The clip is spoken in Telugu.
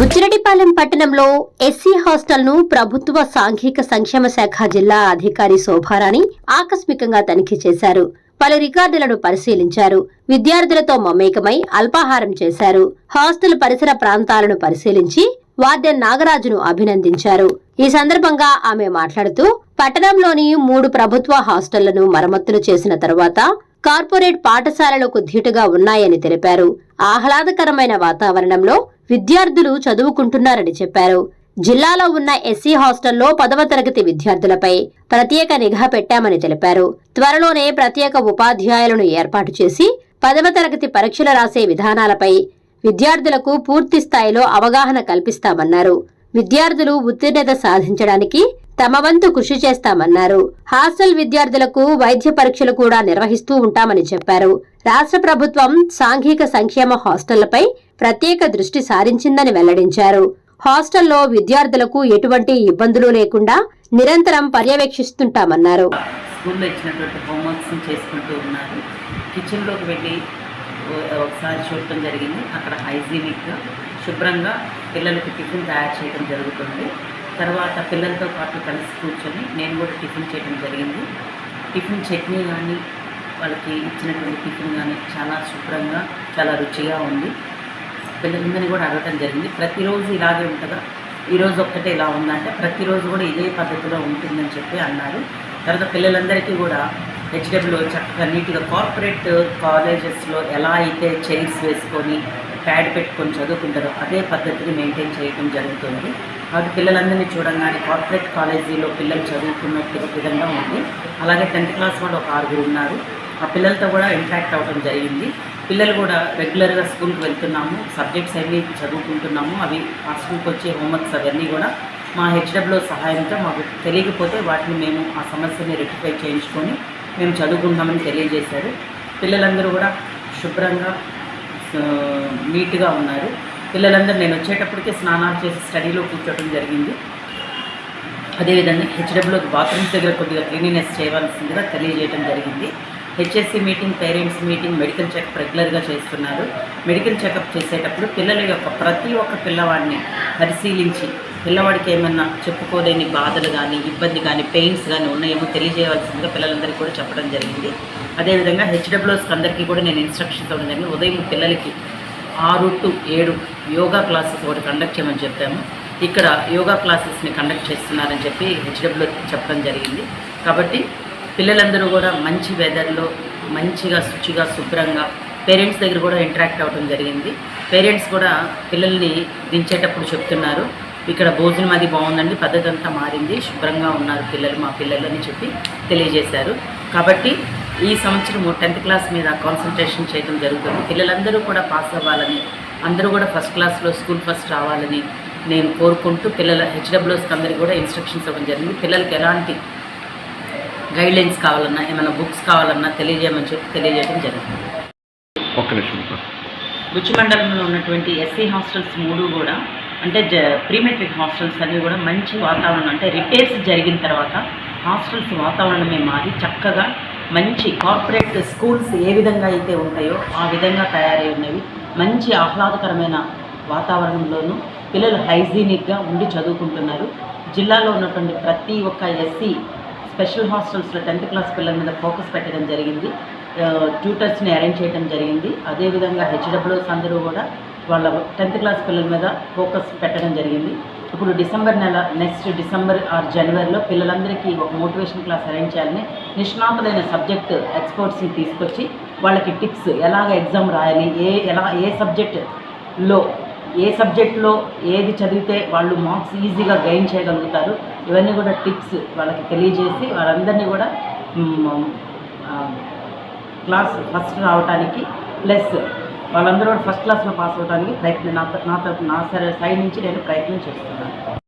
బుచ్చిరెడ్డిపాలెం పట్టణంలో ఎస్సీ హాస్టల్ను ప్రభుత్వ సాంఘిక సంక్షేమ శాఖ జిల్లా అధికారి శోభారాణి ఆకస్మికంగా తనిఖీ చేశారు. పలు రికార్డులను పరిశీలించారు. విద్యార్థులతో మమేకమై అల్పాహారం చేశారు. హాస్టల్ పరిసర ప్రాంతాలను పరిశీలించి వార్డెన్ నాగరాజును అభినందించారు. ఈ సందర్భంగా ఆమె మాట్లాడుతూ పట్టణంలోని మూడు ప్రభుత్వ హాస్టళ్ళను మరమ్మతులు చేసిన తరువాత కార్పొరేట్ పాఠశాలలకు ధీటుగా ఉన్నాయని తెలిపారు. ఆహ్లాదకరమైన వాతావరణంలో విద్యార్థులు చదువుకుంటున్నారని చెప్పారు. జిల్లాలో ఉన్న ఎస్సీ హాస్టల్లో పదవ తరగతి విద్యార్థులపై ప్రత్యేక నిఘా పెట్టామని తెలిపారు. త్వరలోనే ప్రత్యేక ఉపాధ్యాయులను ఏర్పాటు చేసి పదవ తరగతి పరీక్షలు రాసే విధానాలపై విద్యార్థులకు పూర్తి స్థాయిలో అవగాహన కల్పిస్తామన్నారు. విద్యార్థులు ఉత్తీర్ణత సాధించడానికి తమ వంతు కృషి చేస్తామన్నారు. హాస్టల్ విద్యార్థులకు వైద్య పరీక్షలు కూడా నిర్వహిస్తూ ఉంటామని చెప్పారు. రాష్ట్ర ప్రభుత్వం సాంఘిక సంక్షేమ హాస్టళ్ళపై ప్రత్యేక దృష్టి సారించిందని వెల్లడించారు. హాస్టల్లో విద్యార్థులకు ఎటువంటి ఇబ్బందులు లేకుండా నిరంతరం పర్యవేక్షిస్తుంటామన్నారు. స్కూల్లో ఇచ్చినటువంటి హోంవర్క్స్ని చేసుకుంటూ ఉన్నారు. కిచెన్లోకి వెళ్ళి ఒకసారి చూడటం జరిగింది. అక్కడ హైజీనిక్గా శుభ్రంగా పిల్లలకి టిఫిన్ తయారు చేయడం జరుగుతుంది. తర్వాత పిల్లలతో పాటు కలిసి కూర్చొని నేను కూడా టిఫిన్ చేయడం జరిగింది. టిఫిన్ చట్నీ కానీ వాళ్ళకి ఇచ్చినటువంటి టిఫిన్ కానీ చాలా శుభ్రంగా చాలా రుచిగా ఉంది. పిల్లలందరినీ కూడా అడగటం జరిగింది. ప్రతిరోజు ఇలాగే ఉంటుందా? ఈరోజు ఒక్కటే ఇలా ఉందంటే ప్రతిరోజు కూడా ఇదే పద్ధతిలో ఉంటుందని చెప్పి అన్నారు. తర్వాత పిల్లలందరికీ కూడా హెచ్డబ్ల్యూ చక్కగా నీట్గా కార్పొరేట్ కాలేజెస్లో ఎలా అయితే చైర్స్ వేసుకొని ప్యాడ్ పెట్టుకొని చదువుకుంటారో అదే పద్ధతిని మెయింటైన్ చేయడం జరుగుతుంది. కాబట్టి పిల్లలందరినీ చూడంగానే కార్పొరేట్ కాలేజీలో పిల్లలు చదువుకున్నట్టు విధంగా ఉంది. అలాగే టెన్త్ క్లాస్ వాళ్ళు ఒక ఆరుగురు ఉన్నారు. ఆ పిల్లలతో కూడా ఇంటరాక్ట్ అవ్వడం జరిగింది. పిల్లలు కూడా రెగ్యులర్గా స్కూల్కి వెళ్తున్నాము సబ్జెక్ట్స్ అవి చదువుకుంటున్నాము. అవి ఆ స్కూల్కి వచ్చే హోంవర్క్స్ అవన్నీ కూడా మా హెచ్డబ్ల్యూ సహాయంతో మాకు తెలియకపోతే వాటిని మేము ఆ సమస్యని రెక్టిఫై చేయించుకొని మేము చదువుకుంటామని తెలియజేశారు. పిల్లలందరూ కూడా శుభ్రంగా నీట్గా ఉన్నారు. పిల్లలందరూ నేను వచ్చేటప్పటికే స్నానాలు చేసి స్టడీలో కూర్చోవడం జరిగింది. అదేవిధంగా హెచ్డబ్ల్యూ బాత్రూమ్స్ దగ్గర కొద్దిగా క్లీనినెస్ చేయవలసిందిగా తెలియజేయడం జరిగింది. HSC meeting parents meeting medical checkup రెగ్యులర్గా చేస్తున్నారు. మెడికల్ చెకప్ చేసేటప్పుడు పిల్లల యొక్క ప్రతి ఒక్క పిల్లవాడిని పరిశీలించి పిల్లవాడికి ఏమన్నా చెప్పుకోలేని బాధలు కానీ ఇబ్బంది కానీ పెయిన్స్ కానీ ఉన్నాయేమో తెలియజేయవలసిందిగా పిల్లలందరికీ కూడా చెప్పడం జరిగింది. అదేవిధంగా హెచ్డబ్ల్యూస్కి అందరికీ కూడా నేను ఇన్స్ట్రక్షన్స్ ఇవ్వడం జరిగింది. ఉదయం పిల్లలకి ఆరు టు ఏడు యోగా క్లాసెస్ ఒకటి కండక్ట్ చేయమని చెప్పాము. ఇక్కడ యోగా క్లాసెస్ని కండక్ట్ చేస్తున్నారని చెప్పి హెచ్డబ్ల్యూ చెప్పడం జరిగింది. కాబట్టి పిల్లలందరూ కూడా మంచి వెదర్లో మంచిగా శుచిగా శుభ్రంగా పేరెంట్స్ దగ్గర కూడా ఇంటరాక్ట్ అవ్వడం జరిగింది. పేరెంట్స్ కూడా పిల్లల్ని దించేటప్పుడు చెప్తున్నారు ఇక్కడ భోజనం అది బాగుందండి పద్ధతి అంతా మారింది శుభ్రంగా ఉన్నారు పిల్లలు మా పిల్లలు అని చెప్పి తెలియజేశారు. కాబట్టి ఈ సంవత్సరం టెన్త్ క్లాస్ మీద కాన్సన్ట్రేషన్ చేయడం జరుగుతుంది. పిల్లలందరూ కూడా పాస్ అవ్వాలని అందరూ కూడా ఫస్ట్ క్లాస్లో స్కూల్ ఫస్ట్ రావాలని నేను కోరుకుంటూ పిల్లల హెచ్డబ్ల్యూస్కి అందరికీ కూడా ఇన్స్ట్రక్షన్స్ ఇవ్వడం జరిగింది. పిల్లలకి ఎలాంటి గైడ్లైన్స్ కావాలన్నా ఏమైనా బుక్స్ కావాలన్నా తెలియజేయమని చెప్పి తెలియజేయడం జరిగింది. ఒక్క నిమిషం రుచి మండలంలో ఉన్నటువంటి ఎస్సీ హాస్టల్స్ మూడు కూడా అంటే జ ప్రీమెట్రిక్ హాస్టల్స్ అన్నీ కూడా మంచి వాతావరణం అంటే రిపేర్స్ జరిగిన తర్వాత హాస్టల్స్ వాతావరణమే మారి చక్కగా మంచి కార్పొరేట్ స్కూల్స్ ఏ విధంగా అయితే ఉంటాయో ఆ విధంగా తయారై ఉన్నవి. మంచి ఆహ్లాదకరమైన వాతావరణంలోనూ పిల్లలు హైజీనిక్గా ఉండి చదువుకుంటున్నారు. జిల్లాలో ఉన్నటువంటి ప్రతి ఒక్క ఎస్సీ స్పెషల్ హాస్టల్స్లో టెన్త్ క్లాస్ పిల్లల మీద ఫోకస్ పెట్టడం జరిగింది. ట్యూటర్స్ని అరేంజ్ చేయడం జరిగింది. అదేవిధంగా హెచ్డబ్ల్యూస్ అందరూ కూడా వాళ్ళ టెన్త్ క్లాస్ పిల్లల మీద ఫోకస్ పెట్టడం జరిగింది. ఇప్పుడు డిసెంబర్ నెల నెక్స్ట్ డిసెంబర్ ఆర్ జనవరిలో పిల్లలందరికీ ఒక మోటివేషన్ క్లాస్ అరేంజ్ చేయాలని నిష్ణాతులైన సబ్జెక్ట్ ఎక్స్పర్ట్స్ని తీసుకొచ్చి వాళ్ళకి టిప్స్ ఎలాగ ఎగ్జామ్ రాయాలి ఏ ఎలా ఏ సబ్జెక్ట్లో ఏ సబ్జెక్ట్లో ఏది చదివితే వాళ్ళు మార్క్స్ ఈజీగా గెయిన్ చేయగలుగుతారు. ఇవన్నీ కూడా టిప్స్ వాళ్ళకి తెలియజేసి వాళ్ళందరినీ కూడా క్లాస్ ఫస్ట్ రావడానికి ప్లస్ వాళ్ళందరూ కూడా ఫస్ట్ క్లాస్లో పాస్ అవడానికి ప్రయత్నం నా నా నా సైడ్ నుంచి నేను ప్రయత్నం చేస్తున్నాను.